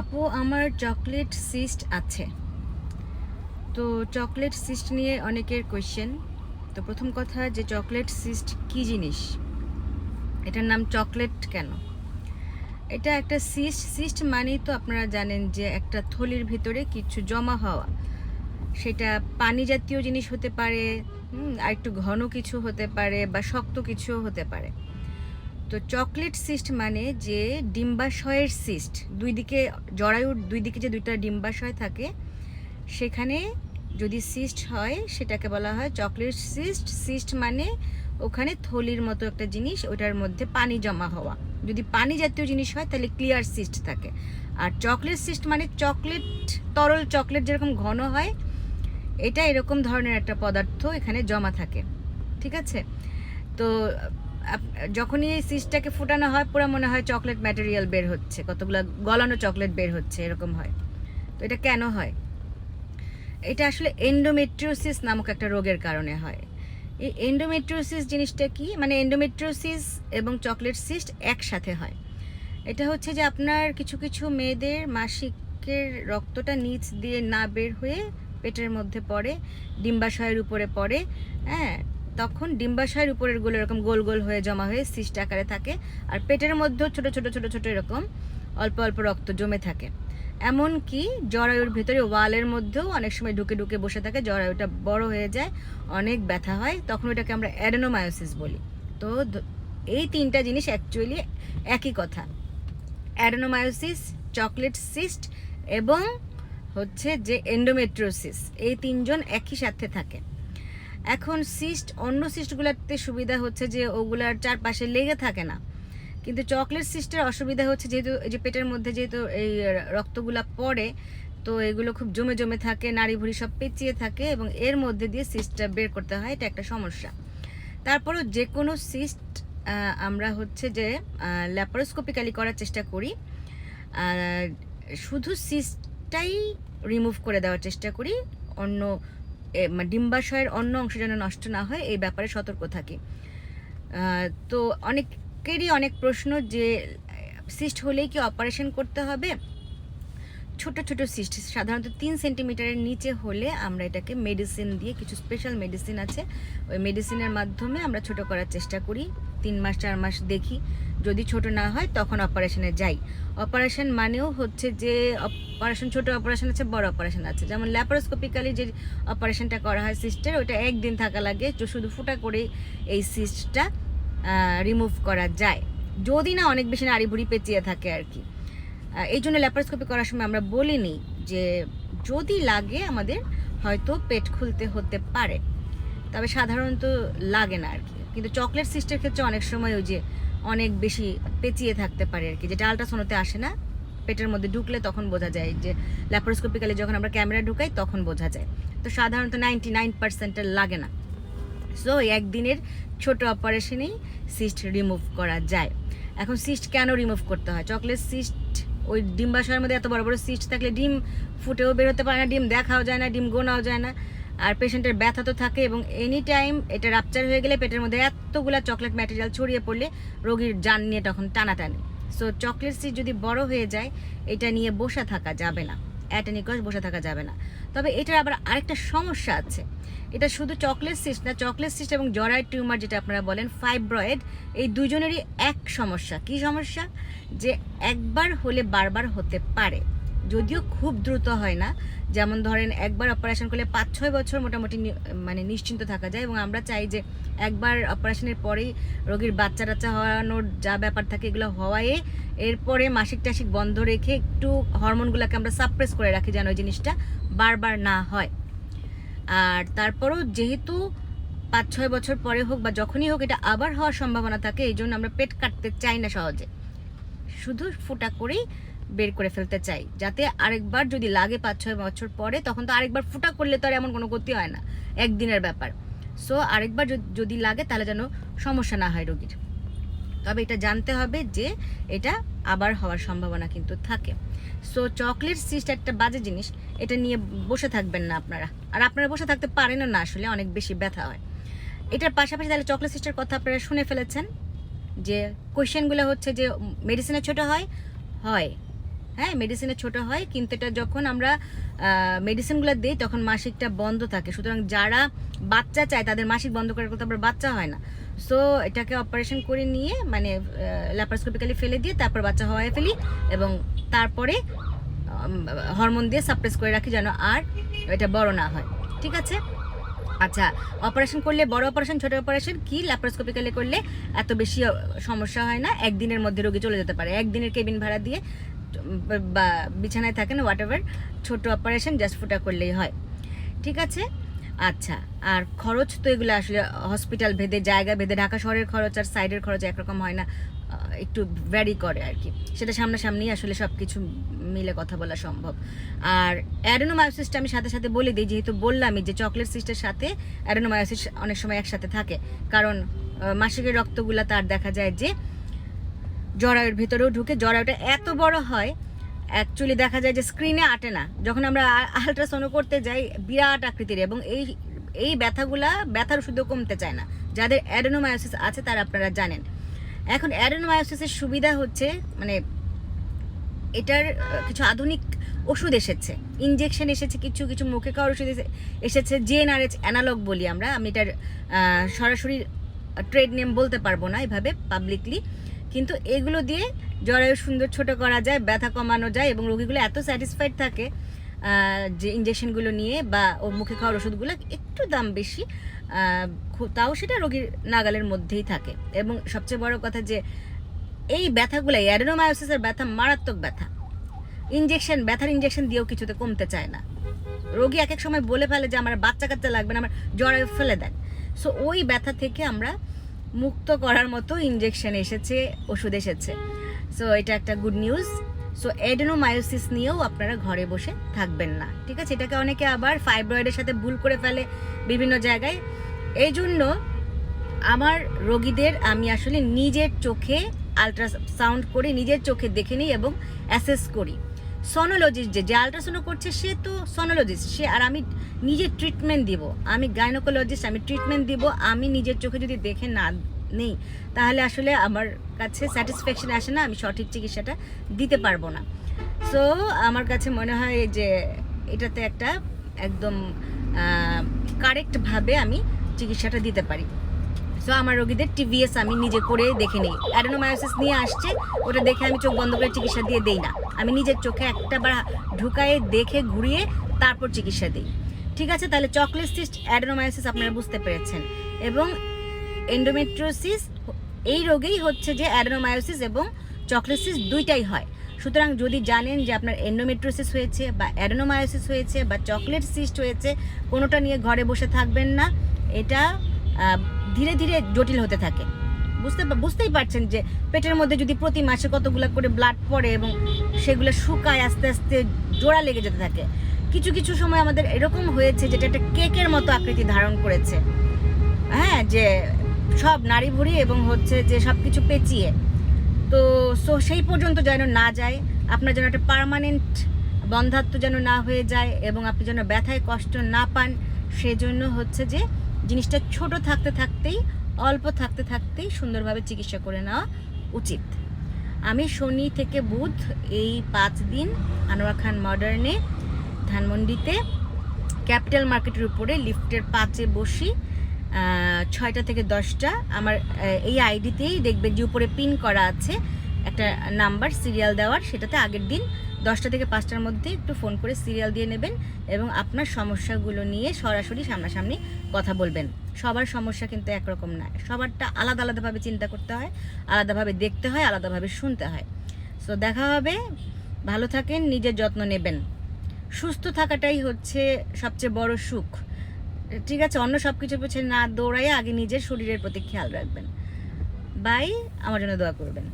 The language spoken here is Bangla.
আপু, আমার চকলেট সিস্ট আছে। তো চকলেট সিস্ট নিয়ে অনেকের কোয়েশ্চেন তো প্রথম কথা যে চকলেট সিস্ট কি জিনিস? এটার নাম চকলেট কেন? এটা একটা সিস্ট সিস্ট মানেই তো আপনারা জানেন যে একটা থলির ভিতরে কিছু জমা হওয়া। সেটা পানি জাতীয় জিনিস হতে পারে আর একটু ঘন কিছু হতে পারে বা শক্ত কিছু হতে পারে। তো চকলেট সিস্ট মানে যে ডিম্বাশয়ের সিস্ট, দুই দিকে জরায়ুর দুই দিকে যে দুইটা ডিম্বাশয় থাকে, সেখানে যদি সিস্ট হয়, সেটাকে বলা হয় চকলেট সিস্ট। সিস্ট মানে ওখানে থলির মতো একটা জিনিস, ওটার মধ্যে পানি জমা হওয়া। যদি পানি জাতীয় জিনিস হয়, তাহলে ক্লিয়ার সিস্ট থাকে। আর চকলেট সিস্ট মানে চকলেট, তরল চকলেট যেরকম ঘন হয়, এটা এরকম ধরনের একটা পদার্থ এখানে জমা থাকে। ঠিক আছে? তো যখনই এই সিস্টটাকে ফোটানো হয়, পুরো মনে হয় চকলেট ম্যাটেরিয়াল বের হচ্ছে। কতগুলো গলানো চকলেট বের হচ্ছে, এরকম হয়। তো এটা কেন হয়? এটা আসলে এন্ডোমেট্রিওসিস নামক একটা রোগের কারণে হয়। এই এন্ডোমেট্রিওসিস জিনিসটা কি? মানে এন্ডোমেট্রিওসিস এবং চকলেট সিস্ট একসাথে হয়। এটা হচ্ছে যে আপনার কিছু কিছু মেয়েদের মাসিকের রক্তটা নিচ দিয়ে না বের হয়ে পেটের মধ্যে পড়ে, ডিম্বাশয়ের উপরে পড়ে হ্যাঁ? তখন ডিম্বাশয়ের উপরেরগুলো এরকম গোল গোল হয়ে জমা হয়ে সিস্ট আকারে থাকে আর পেটের মধ্যেও ছোট ছোট ছোট ছোট এরকম অল্প অল্প রক্ত জমে থাকে। এমন কি জরায়ুর ভিতরে ওয়ালের মধ্যেও অনেক সময় ঢুকে ঢুকে বসে থাকে, জরায়ুটা বড় হয়ে যায়, অনেক ব্যথা হয়, তখন ওটাকে আমরা অ্যাডেনোমায়োসিস বলি। তো এই তিনটা জিনিস অ্যাকচুয়ালি একই কথা। অ্যাডেনোমায়োসিস, চকলেট সিস্ট এবং হচ্ছে যে এন্ডোমেট্রোসিস এই তিনজন একই সাথে থাকে। এখন সিস্ট অন্য সিস্টগুলোতে সুবিধা হচ্ছে যে ওগুলার চারপাশে লেগে থাকে না। কিন্তু চকলেট সিস্টের অসুবিধা হচ্ছে যেহেতু যে পেটের মধ্যে যেহেতু এই রক্তগুলা পড়ে, তো এগুলো খুব জমে জমে থাকে নাড়ি ভুড়ি সব পেঁচিয়ে থাকে এবং এর মধ্যে দিয়ে সিস্টটা বের করতে হয়, এটা একটা সমস্যা। তারপরও যে কোনো সিস্ট আমরা হচ্ছে যে ল্যাপারোস্কোপিক্যালি করার চেষ্টা করি। শুধু সিস্টটাই রিমুভ করে দেওয়ার চেষ্টা করি, অন্য ডিম্বাশয়ের অন্য অংশ যেন নষ্ট না হয়, এই ব্যাপারে সতর্ক থাকি। তো অনেকেরই অনেক প্রশ্ন যে, সিস্ট হলেই কি অপারেশন করতে হবে? ছোট ছোট সিস্ট, সাধারণত তিন সেন্টিমিটারের নিচে হলে আমরা এটাকে মেডিসিন দিয়ে, কিছু স্পেশাল মেডিসিন আছে, ওই মেডিসিনের মাধ্যমে আমরা ছোট করার চেষ্টা করি। তিন মাস, চার মাস দেখি। যদি ছোট না হয়, তখন অপারেশনে যাই। অপারেশন মানেও হচ্ছে যে অপারেশন ছোট অপারেশন আছে, বড় অপারেশন আছে। যেমন ল্যাপারোস্কোপিক্যালি যে অপারেশনটা করা হয় সিস্টের ওইটা একদিন থাকা লাগে শুধু ফুটা করে এই সিস্টটা রিমুভ করা যায়। যদি না, অনেক বেশি নাড়ি ভুড়ি পেঁচিয়ে থাকে আর কি। এই জন্য ল্যাপারোস্কোপি করার সময় আমরা বলিনি যে, যদি লাগে আমাদের, হয়তো পেট খুলতে হতে পারে। তবে সাধারণত লাগে না আর কি। কিন্তু চকলেট সিস্টের ক্ষেত্রে অনেক সময় ওই যে অনেক বেশি পেঁচিয়ে থাকতে পারে আর কি। যেটা আলট্রাসোনোতে আসে না, পেটের মধ্যে ঢুকলে তখন বোঝা যায় যে ল্যাপারোস্কোপিক্যালি যখন আমরা ক্যামেরা ঢুকাই তখন বোঝা যায়। তো সাধারণত নাইনটি নাইন পার্সেন্টের লাগে না। সো একদিনের ছোট অপারেশনেই সিস্ট রিমুভ করা যায়। এখন সিস্ট কেন রিমুভ করতে হয়? চকলেট সিস্ট ওই ডিম্বাশয়ের মধ্যে এত বড় বড় সিস্ট থাকলে ডিম ফুটেও বেরোতে পারে না, ডিম দেখাও যায় না, ডিম গোনাও যায় না। আর পেশেন্টের ব্যথা তো থাকে এবং এনি টাইম এটা রাপচার হয়ে গেলে পেটের মধ্যে এতগুলা চকলেট ম্যাটেরিয়াল ছড়িয়ে পড়লে রোগীর জান নিয়ে তখন টানাটানি। সো চকলেট সিস্ট যদি বড় হয়ে যায়, এটা নিয়ে বসে থাকা যাবে না। অ্যাটেনিকস বসে থাকা যাবে না। তবে এটার আবার আরেকটা সমস্যা আছে। এটা শুধু চকলেট সিস্ট না চকলেট সিস্ট এবং জরাইড টিউমার যেটা আপনারা বলেন ফাইব্রয়েড এই দুজনেরই এক সমস্যা। কি সমস্যা? যে একবার হলে বারবার হতে পারে। যদিও খুব দ্রুত হয় না, যেমন ধরেন একবার অপারেশন করলে পাঁচ, ছয় বছর মোটামুটি মানে নিশ্চিন্ত থাকা যায় এবং আমরা চাই যে একবার অপারেশনের পরেই রোগীর বাচ্চা টাচ্চা হওয়ানোর যা ব্যাপার থাকে এগুলো হওয়ায় এরপরে মাসিক টাসিক বন্ধ রেখে একটু হরমোনগুলোকে আমরা সাপ্রেস করে রাখি যেন ওই জিনিসটা বারবার না হয়। আর তারপরও যেহেতু পাঁচ, ছয় বছর পরে হোক বা যখনই হোক এটা আবার হওয়ার সম্ভাবনা থাকে, এই জন্য আমরা পেট কাটতে চাই না সহজে। শুধু ফোটা করেই বের করে ফেলতে চাই। যাতে আরেকবার যদি লাগে পাঁচ ছয় বছর পরে, তখন তো আরেকবার ফুটা করলে তো আর এমন কোনো ক্ষতি হয় না। একদিনের ব্যাপার। সো আরেকবার যদি- যদি লাগে, তাহলে যেন সমস্যা না হয় রোগীর। তবে এটা জানতে হবে যে, এটা আবার হওয়ার সম্ভাবনা কিন্তু থাকে। সো চকলেট সিস্ট একটা বাজে জিনিস। এটা নিয়ে বসে থাকবেন না আপনারা। আর আপনারা বসে থাকতে পারেনও না, আসলে অনেক বেশি ব্যথা হয়। এটার পাশাপাশি তাহলে চকলেট সিস্টের কথা আপনারা শুনে ফেলেছেন যে কোয়েশ্চেনগুলো হচ্ছে যে মেডিসিনে ছোট হয়? হয়। হ্যাঁ মেডিসিনে ছোট হয়, কিন্তু এটা যখন আমরা মেডিসিনগুলো দিই, তখন মাসিকটা বন্ধ থাকে। সুতরাং যারা বাচ্চা চায়, তাদের মাসিক বন্ধ করার কথা আবার বাচ্চা হয় না। সো এটাকে অপারেশন করে নিয়ে মানে ল্যাপারোস্কোপিক্যালি ফেলে দিয়ে, তারপর বাচ্চা হওয়ায় ফেলি এবং তারপরে হরমোন দিয়ে সাপ্রেস করে রাখি যেন আর এটা বড় না হয়। ঠিক আছে? আচ্ছা অপারেশন করলে, বড় অপারেশন ছোট অপারেশন কি? ল্যাপারোস্কোপিক্যালি করলে এত বেশি সমস্যা হয় না। একদিনের মধ্যে রোগী চলে যেতে পারে। একদিনের কেবিন ভাড়া দিয়ে বা বিছানায় থাকেন হোয়াট এভার ছোট অপারেশন জাস্ট ফুটা করলেই হয়। ঠিক আছে? আচ্ছা আর খরচ তো এগুলো আসলে হসপিটাল ভেদে, জায়গা ভেদে, ঢাকা শহরের খরচ আর সাইডের খরচ একরকম হয় না। একটু ভ্যারি করে আর কি। সেটা সামনাসামনি আসলে সব কিছু মিলে কথা বলা সম্ভব। আর অ্যাডেনোমায়োসিসটা আমি সাথে সাথে বলে দিই, যেহেতু বললামই যে চকলেট সিস্টের সাথে অ্যাডেনোমায়োসিস অনেক সময় একসাথে থাকে। কারণ মাসিকের রক্তগুলা তার দেখা যায় যে জরায়ুর ভিতরেও ঢুকে, জরায়ুটা এত বড় হয় অ্যাকচুয়ালি দেখা যায় যে স্ক্রিনে আটে না। যখন আমরা আলট্রাসাউন্ড করতে যাই, বিরাট আকৃতির এবং এই এই ব্যথাগুলা ব্যথার ওষুধও কমতে চায় না। যাদের অ্যাডেনোমায়োসিস আছে তারা আপনারা জানেন। এখন অ্যাডেনোমায়োসিসের সুবিধা হচ্ছে মানে এটার কিছু আধুনিক ওষুধ এসেছে। ইনজেকশন এসেছে, কিছু কিছু মুখে খাওয়ার ওষুধ এসে- এসেছে জেএনআরএচ অ্যানালগ বলি আমরা। আমি এটার সরাসরি ট্রেড নেম বলতে পারব না এভাবে পাবলিকলি কিন্তু এগুলো দিয়ে জরায়ু সুন্দর ছোট করা যায়, ব্যথা কমানো যায় এবং রোগীগুলো এত স্যাটিসফাইড থাকে যে ইঞ্জেকশনগুলো নিয়ে বা ও মুখে খাওয়ার ওষুধগুলো একটু দাম বেশি তাও সেটা রোগীর নাগালের মধ্যেই থাকে। এবং সবচেয়ে বড় কথা যে এই ব্যথাগুলো অ্যাডেনোমায়োসিসের ব্যথা মারাত্মক ব্যথা। ইঞ্জেকশন ব্যথার ইঞ্জেকশন দিয়েও কিছুতে কমতে চায় না। রোগী এক এক সময় বলে ফেলে যে, আমার বাচ্চা কাচ্চা লাগবে না, আমার জরায়ু ফেলে দেন। সো ওই ব্যথা থেকে আমরা মুক্ত করার মতো ইনজেকশন এসেছে, ওষুধ এসেছে। সো এটা একটা গুড নিউজ সো এডেনোমায়োসিস নিয়েও আপনারা ঘরে বসে থাকবেন না, ঠিক আছে? এটাকে অনেকে আবার ফাইব্রয়েডের সাথে ভুল করে ফেলে বিভিন্ন জায়গায়। এই জন্য আমার রোগীদের আমি আসলে নিজের চোখে আলট্রাসাউন্ড করে নিজের চোখে দেখে নিই এবং অ্যাসেস করি। সনোলজিস্ট যে যে আলট্রাসাউন্ড করছে, সে তো সনোলজিস্ট সে আর আমি নিজে ট্রিটমেন্ট দিব। আমি গাইনোকোলজিস্ট আমি ট্রিটমেন্ট দিব। আমি নিজের চোখে যদি দেখে না নেই, তাহলে আসলে আমার কাছে স্যাটিসফ্যাকশন আসে না, আমি সঠিক চিকিৎসাটা দিতে পারব না। সো আমার কাছে মনে হয় যে এটাতে একটা একদম কারেক্টভাবে আমি চিকিৎসাটা দিতে পারি। সো আমার রোগীদের টিভিএস আমি নিজে করে দেখে নিই। অ্যাডেনোমায়োসিস নিয়ে আসছে, ওটা দেখে আমি চোখ বন্ধ করে চিকিৎসা দিয়ে দেই না। আমি নিজের চোখে একটা বার ঢুকায়ে দেখে ঘুরিয়ে তারপর চিকিৎসা দিই। ঠিক আছে? তাহলে চকলেট সিস্ট অ্যাডেনোমায়োসিস আপনারা বুঝতে পেরেছেন। এবং এন্ডোমেট্রোসিস এই রোগেই হচ্ছে যে অ্যাডেনোমায়োসিস এবং চকলেট সিস্ট দুইটাই হয়। সুতরাং যদি জানেন যে আপনার এন্ডোমেট্রোসিস হয়েছে বা অ্যাডেনোমায়োসিস হয়েছে বা চকলেট সিস্ট হয়েছে, কোনোটা নিয়ে ঘরে বসে থাকবেন না। এটা ধীরে ধীরে জটিল হতে থাকে। বুঝতে বুঝতেই পারছেন যে পেটের মধ্যে যদি প্রতি মাসে কতগুলো করে ব্লাড পড়ে এবং সেগুলো শুকায়, আস্তে আস্তে জোড়া লেগে যেতে থাকে। কিছু কিছু সময় আমাদের এরকম হয়েছে যেটা একটা কেকের মতো আকৃতি ধারণ করেছে। হ্যাঁ যে সব নারী ভুড়ি এবং হচ্ছে যে সব কিছু পেঁচিয়ে। তো, সো সেই পর্যন্ত যেন না যায়, আপনার যেন একটা পার্মানেন্ট বন্ধাত্ম যেন না হয়ে যায় এবং আপনি যেন ব্যথায় কষ্ট না পান, সেজন্য হচ্ছে যে জিনিসটা ছোট থাকতে থাকতেই, অল্প থাকতে থাকতেই সুন্দরভাবে চিকিৎসা করে নেওয়া উচিত। আমি শনি থেকে বুধ এই পাঁচ দিন আনোয়ার খান মডার্নে, ধানমন্ডিতে, ক্যাপিটাল মার্কেটের উপরে লিফটের পাঁচে বসি ছয়টা থেকে দশটা। আমার এই আইডিতেই দেখবেন যে উপরে পিন করা আছে। একটা নাম্বার সিরিয়াল দেওয়ার, সেটাতে আগের দিন দশটা থেকে পাঁচটার মধ্যে একটু ফোন করে সিরিয়াল দিয়ে নেবেন এবং আপনার সমস্যাগুলো নিয়ে সরাসরি সামনাসামনি কথা বলবেন। সবার সমস্যা কিন্তু একরকম না, সবারটা আলাদা আলাদাভাবে চিন্তা করতে হয়, আলাদাভাবে দেখতে হয়, আলাদাভাবে শুনতে হয়। সো দেখা হবে, ভালো থাকেন, নিজের যত্ন নেবেন। সুস্থ থাকাটাই হচ্ছে সবচেয়ে বড় সুখ। ঠিক আছে, অন্য সব কিছুর পিছনে না দৌড়াই আগে নিজের শরীরের প্রতি খেয়াল রাখবেন। বাই আমার জন্য দোয়া করবেন।